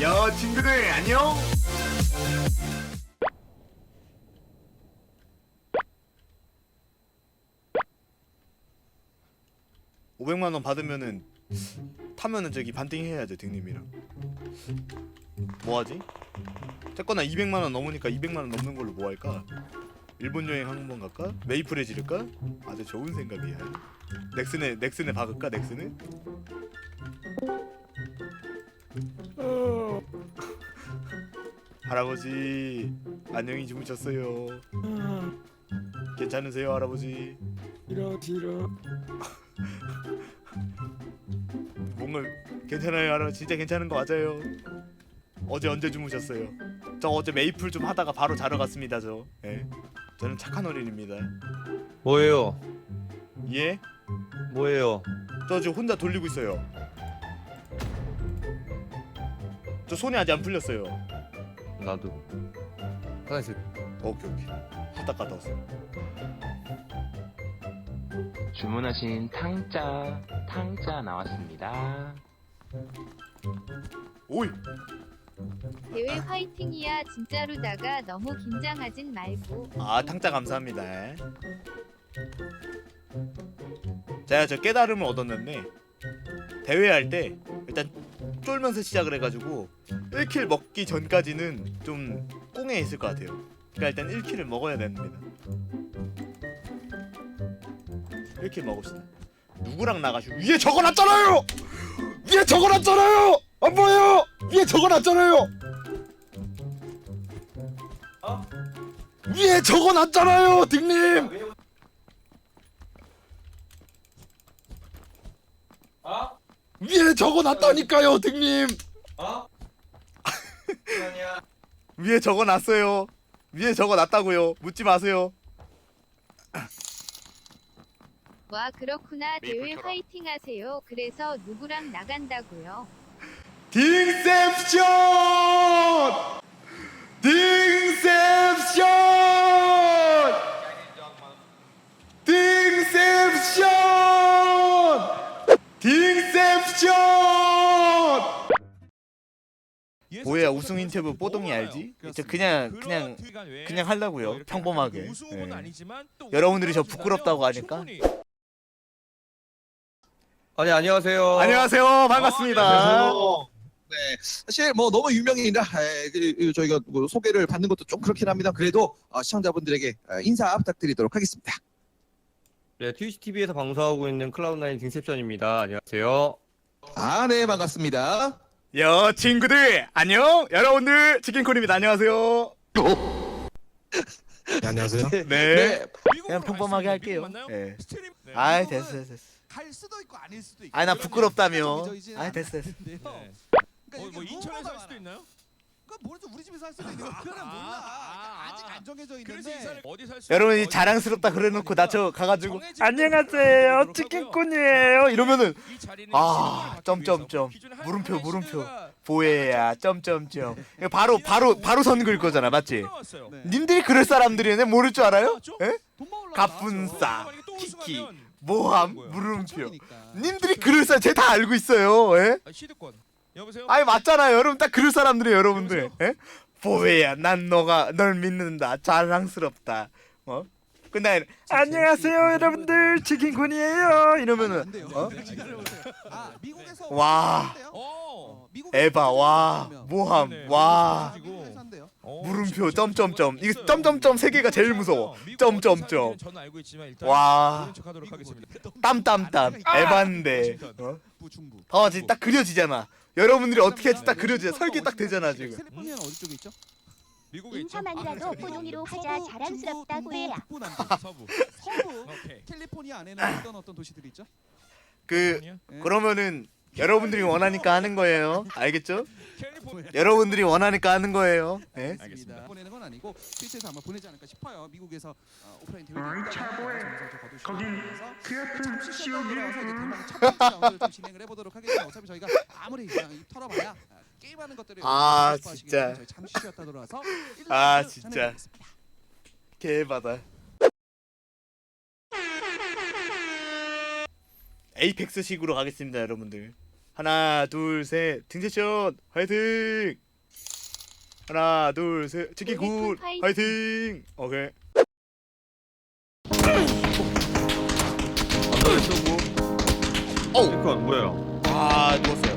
야 친구들 안녕. (500만 원) 받으면은 타면은 저기 반띵 해야죠 딩님이랑. 뭐하지? 됐거나 (200만 원) 넘으니까 (200만 원) 넘는 걸로 뭐 할까? 일본 여행 한 번 갈까? 메이플에 지를까? 아주 좋은 생각이야. 넥슨에 넥슨에 박을까 넥슨에 할아버지 안녕히 주무셨어요. 괜찮으세요 할아버지? 뒤로 뒤로 뭔가 괜찮아요 할아버지 진짜 괜찮은 거 맞아요. 어제 언제 주무셨어요? 저 어제 메이플 좀 하다가 바로 자러 갔습니다 저. 예. 저는 착한 어린입니다. 뭐예요? 예? 뭐예요? 저 지금 혼자 돌리고 있어요. 저 손이 아직 안 풀렸어요. 나도 화장실 오케이 오케이. 후딱 갔다 왔어. 주문하신 탕자 탕자 나왔습니다. 오이. 대회 화이팅이야 진짜로다가 너무 긴장하진 말고 아 탕자 감사합니다. 제가 저 깨달음을 얻었는데 대회할 때 일단 쫄면서 시작을 해가지고 1킬 먹기 전까지는 좀 꽁에 있을 것 같아요. 그러니까 일단 1킬을 먹어야 됩니다. 1킬 먹읍시다. 누구랑 나가시고 위에 적어놨잖아요. 위에 적어놨잖아요. 안 보여요. 위에 적어놨잖아요. 위에 적어놨잖아요, 딩님. 위에 적어놨다니까요, 딩님. 위에 적어놨어요. 위에 적어놨다고요. 묻지 마세요. 와 그렇구나 대회 화이팅 하세요 그래서 누구랑 나간다고요 딩셉션! 딩셉션! 뭐야 우승 인터뷰 뽀동이 알지? 저 그냥 그냥 그냥 하려고요. 평범하게. 예. 여러분들이 저 부끄럽다고 하니까. 아니 안녕하세요. 안녕하세요. 반갑습니다. 네, 사실 뭐 너무 유명인이라 에, 그, 그, 저희가 뭐 소개를 받는 것도 좀 그렇긴 합니다. 그래도 어, 시청자분들에게 어, 인사 부탁드리도록 하겠습니다. 네 트위치 TV에서 방송하고 있는 클라우드9 딩셉션입니다. 안녕하세요. 아, 네, 반갑습니다. 여 친구들 안녕 여러분들 치킨콜입니다 안녕하세요 안녕하세요 네, 네, 그냥 평범하게 할게요 예. 스트림. 네. 아이 됐어 됐어 됐어 갈 수도 있고 아닐 수도 있고. 아이 나 부끄럽다며 아이 됐어 됐어. 네. 그러니까 어, 뭐 인천에서 할 수도 있나요? 그 모르죠 우리 집에서 할 수도 있는 거 그거는 아, 몰라. 아, 그러니까 아직 아. 안 정해져 그래서 있는데. 할수 여러분이 있는지 자랑스럽다 어디서 그래놓고 나 저 가가지고 정해진 안녕하세요 치킨꾼이에요 이러면은 이 자리는 아, 받기 점점점. 위해서 기존에 한 물음표, 물음표. 보혜야 점점점 이거 바로 바로 바로 선 긁을 거잖아 맞지? 나왔어요. 네. 님들이 그럴 사람들이 내 모를 줄 알아요? 나왔죠? 예? 돈 모으려고 갑분싸. 또 키키. 우승하면 모함? 물음표. 님들이 그럴 사람 제가 다 알고 있어요 예? 아, 시드권. 여보세요? 아니 맞잖아요 여러분 딱 그럴 사람들이 여러분들 예? 보혜야 난 너가 널 믿는다 자랑스럽다 어? 근데 안녕하세요 여러분들 치킨군이에요 이러면은. 어? 아 미국에서 와. 어. 어, 미국에서 에바 와. 모함 네. 와. 어, 물음표 점점점 이거. 점점점 세 개가 제일 무서워 점점점. 어디 사는지는 저는 알고 있지만 일단 와 모른 척하도록 하겠습니다. 땀땀땀 에반데 어? 부 중부. 어 지금 딱 그려지잖아 여러분들이 어떻게 할지 딱 그려져 설계 딱 되잖아 지금 캘리포니아는 어디 쪽에 있죠? 미국에 있죠? 인사만이라도 아, 포동이로 하자 중부, 자랑스럽다고 동부, 해야. 북부, 남부. 서부. 서부 오케이. 캘리포니아 안에는 어떤 어떤 도시들이 있죠? 그 예. 그러면은 여러분들이 원하니까 하는 거예요 알겠죠? 여러분들이 원하니까 하는 거예요 예? 알겠습니다. 보내는 건 아니고 트위터에서 아마 보내지 않을까 싶어요. 미국에서 어, 오프라인 대회가 있다가 거기 잠시 쉬었다 돌아와서 이제 대망 첫 번째 라운드를 좀 진행을 해보도록 하겠습니다. 어차피 저희가 아무리 그냥 입 털어봐야 아, 게임하는 것들을 아, 하시기 진짜. 때문에 저희 잠시 쉬었다 돌아와서 아, 1라운드 진짜. 전해드리겠습니다. 개바다 에이펙스 식으로 가겠습니다 여러분들 하나 둘셋 등세션 화이팅 하나 둘셋 치기 굿 오리콘 화이팅. 오케이 언더를 쏘고. 어우. 뭐예요? 아 누웠어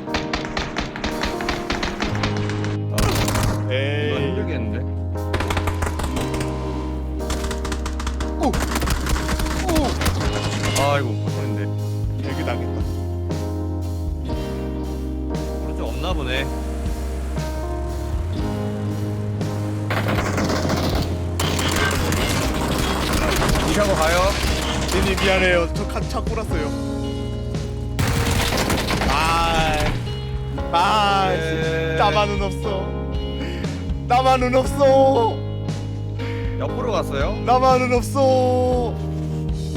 미안해요 저차 꼬랐어요 아, 아, 예. 나만은 없어. 나만은 없어. 옆으로 갔어요? 나만은 없어.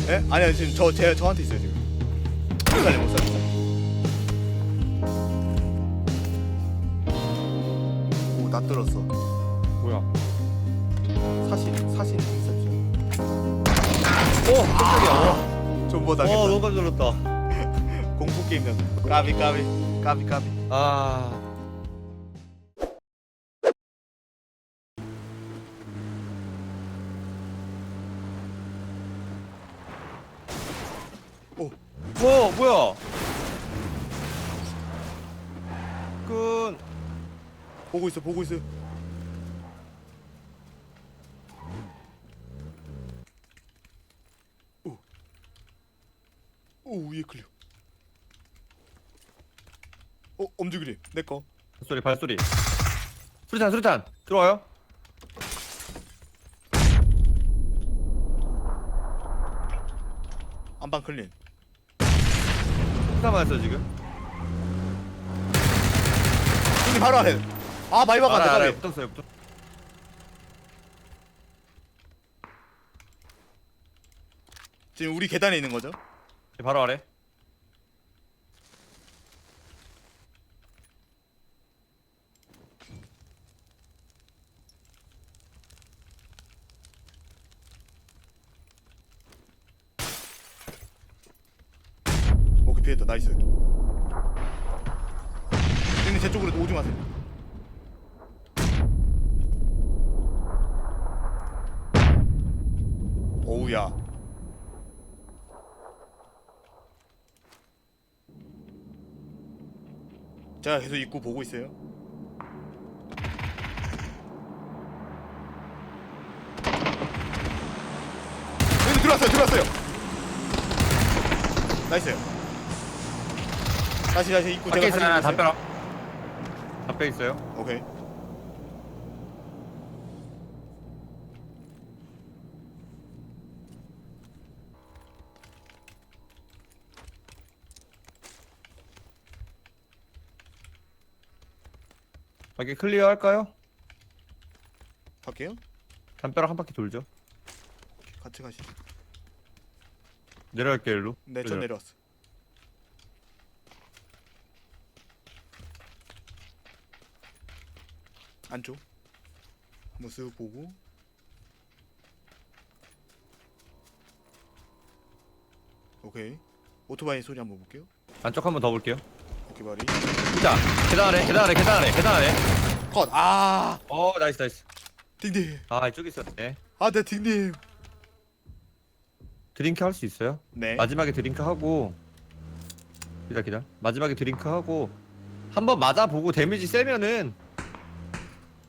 에? 아니야 지금 저 제 저한테 있어요 지금. 못 살려 못 살려. 오나 들었어. 뭐야? 사신 사신 인셉션. 오, 깜짝이야. 존버 어, 당했다. 너무 들었다. 공포 게임 연. 까비 까비 까비 까비. 아. 오. 뭐 뭐야? 끈. 보고 있어 보고 있어. 오 위에 클리어. 어 엄지그림 내 거. 발소리 발소리. 수리탄 수리탄 들어와요? 안방 클린. 수리탄 맞았어 지금. 형님 바로 아래. 아 많이 박았네 알아, 알아. 붙었어요. 붙었. 지금 우리 계단에 있는 거죠? 바로 아래. 오케이 피했다 나이스. 형님 제 쪽으로 오지 마세요. 오우야. 제가 계속 입구 보고 있어요. 여기 들어왔어요, 들어왔어요. 나이스요. 다시 다시 입구 밖에 제가 있어요. 다시 담벼락. 담벼 있어요. 오케이. 밖에 클리어 할까요? 갈게요. 담벼락 한 바퀴 돌죠. 같이 가시죠. 내려갈게 일로. 네? 전 내려왔어. 안쪽. 한번 쓱 보고. 오케이. 오토바이 소리 한번 볼게요. 안쪽 한 번 더 볼게요. 바리. 자, 계단 아래, 계단 아래, 계단 아래, 계단 아래. 컷. 아, 어, 나이스, 나이스. 딩딩. 아, 이쪽에 있었네. 아, 네 딩딩. 드링크 할 수 있어요? 네. 마지막에 드링크 하고. 기다, 기다. 마지막에 드링크 하고. 한 번 맞아보고 데미지 세면은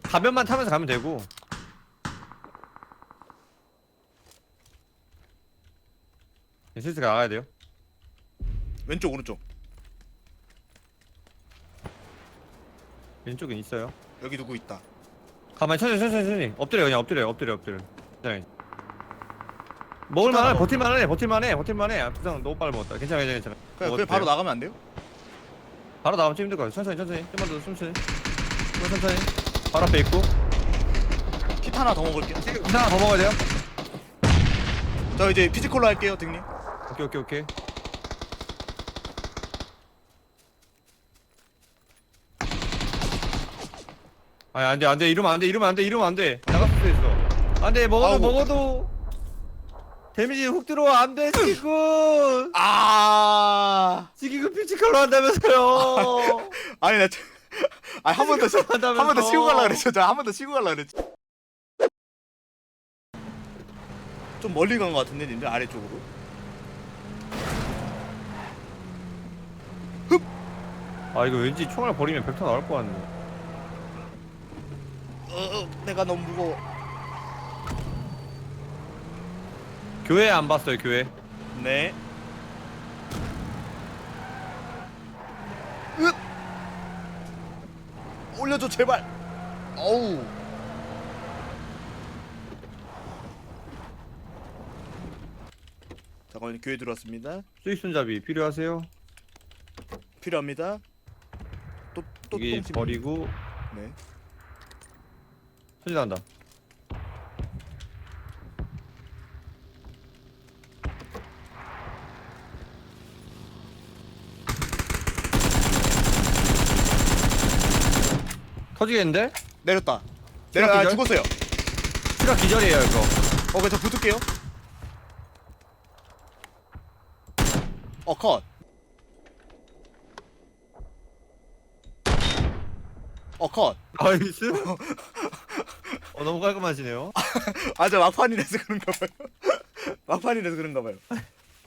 가면만 타면서 가면 되고. 네, 슬슬 나가야 돼요. 왼쪽 오른쪽. 왼쪽엔 있어요. 여기 누구 있다. 가만히 천천히 천천히 천천히 엎드려 그냥 엎드려 엎드려 엎드려. 괜찮아 먹을만해 버틸만해 버틸만해 버틸만해. 부상 너무 빨리 먹었다. 괜찮아 괜찮아 괜찮아. 그냥, 그냥 먹어도 바로 돼요. 나가면 안 돼요? 바로 나가면 좀 힘들 거야 천천히 천천히. 좀만 더 천천히 좀만 천천히. 바로 앞에 있고. 킷 하나 더 먹을게요. 부상 하나 더 먹어야 돼요? 저 이제 피지컬로 할게요, 등님. 오케이 오케이 오케이 아니 안돼 안돼. 이러면 안돼 이러면 안돼 이러면 안돼. 나갈 수도 있어. 안돼 먹어도 아우. 먹어도. 데미지 훅 들어와. 안돼 지금 아. 지금 피지컬로 한다면서요. 아니 나 아니 한 번더한 한다면서. 번더 치고 갈라 그랬죠. 저한 번 더 치고 갈라 그랬죠. 좀 멀리 간 것 같은데 님들 아래쪽으로. 아 이거 왠지 총알 버리면 벡터 나올 것 같네 어, 어 내가 너무 무거워. 교회 안 봤어요 교회? 네. 으! 올려줘 제발. 어우. 잠깐만요 교회 들어왔습니다. 수익 손잡이 필요하세요? 필요합니다. 또 또 여기 똥집. 버리고 네 소리 난다. 터지겠는데? 내렸다. 내려 아 기절? 죽었어요. 추가 기절이에요 이거. 어저 붙을게요. 어 컷. 어 컷. 나이스 어 너무 깔끔하시네요. 아 저 막판이라서 그런가 봐요. 막판이라서 그런가 봐요.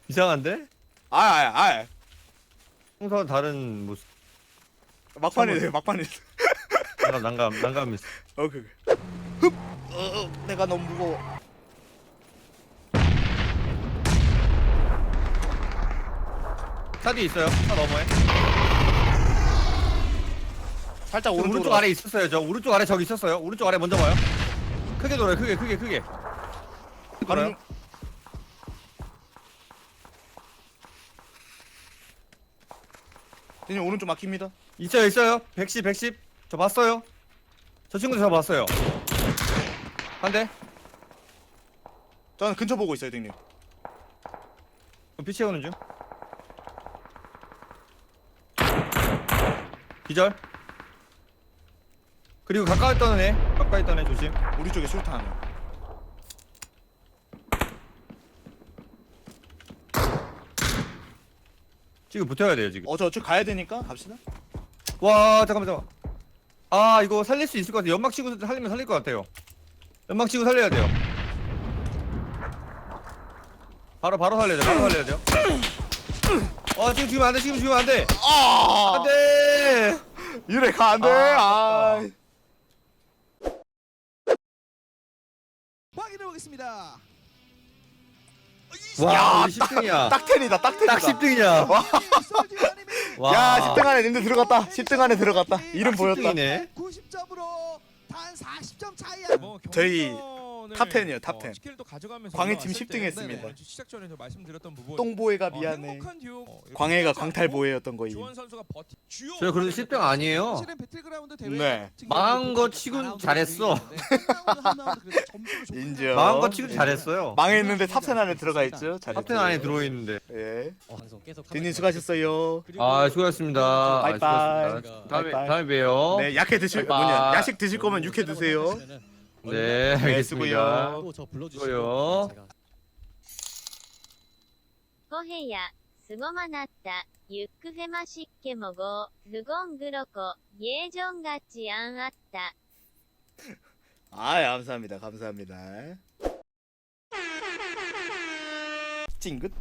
이상한데? 아아아. 평소와 다른 모습. 막판이래요 막판이라서 난감 난감 난감 있어. 오케이 오케이 흡! 어, 어, 내가 너무 무거워. 차 뒤에 있어요? 차 너머에 살짝 오른쪽, 오른쪽으로 아래 있었어요 저. 오른쪽 아래 저기 있었어요. 오른쪽 아래 먼저 봐요. 크게 돌아요 크게 크게 크게. 돌아요. 대님 오른쪽 막힙니다. 있어요 있어요. 110 110 저 봤어요. 저 친구 저 봤어요. 한 대. 저는 근처 보고 있어요 대님. 피 채우는 중. 기절 그리고 가까이 떠는 애 가까이 떠는 애 조심. 우리 쪽에 술탄 하나. 지금 붙어야 돼요 지금. 어저 저 가야 되니까 갑시다. 와 잠깐만 잠깐만. 아 이거 살릴 수 있을 것 같아요. 연막 치고 살리면 살릴 것 같아요. 연막 치고 살려야 돼요. 바로 바로 살려야 돼 바로 살려야 돼요. 어 지금 죽으면 안돼. 지금 죽으면 안돼. 아! 안돼. 이래 가안 돼. 아, 아, 확인해 보겠습니다. 와 10등이야. 딱 텐이다 딱 텐이다. 딱 10등이야. 와. 야 10등 안에 님들 들어갔다. 10등 안에 들어갔다. 이름 보였다 10등이네. 90점으로 단 40점 차이야. 뭐 저희 탑 10이에요, 탑 어, 10. 스킬도 가져가면서 광해팀 올라왔을 10등 때, 했습니다. 네, 시작 전에 저 말씀드렸던 부분 똥보해가 어, 미안해 어, 광해가 버티 주요 저 그래도 10등 아니에요 네. 망한 거 치곤 4라운드 잘했어. 인정. 망한 거 치고 잘했어요 망했는데 탑10 안에 들어가 있죠 잘했죠 탑텐 안에 들어 있는데 예 방송 계속 대님 수고하셨어요 아 수고하셨습니다 아, 바이바이. 수고하셨습니다. 다음에. 다음에 봬요 네 약해 드실. 뭐냐 야식 드실 거면 육회 드세요 네 네, 알겠습니다 수고요. 또저 불러주시고 수고요. 제가 5部屋、すごまなった、ゆっくフェマシッケモゴー、ルゴングロコ、イエジョンガチアンあった。 아 감사합니다 감사합니다 찡긋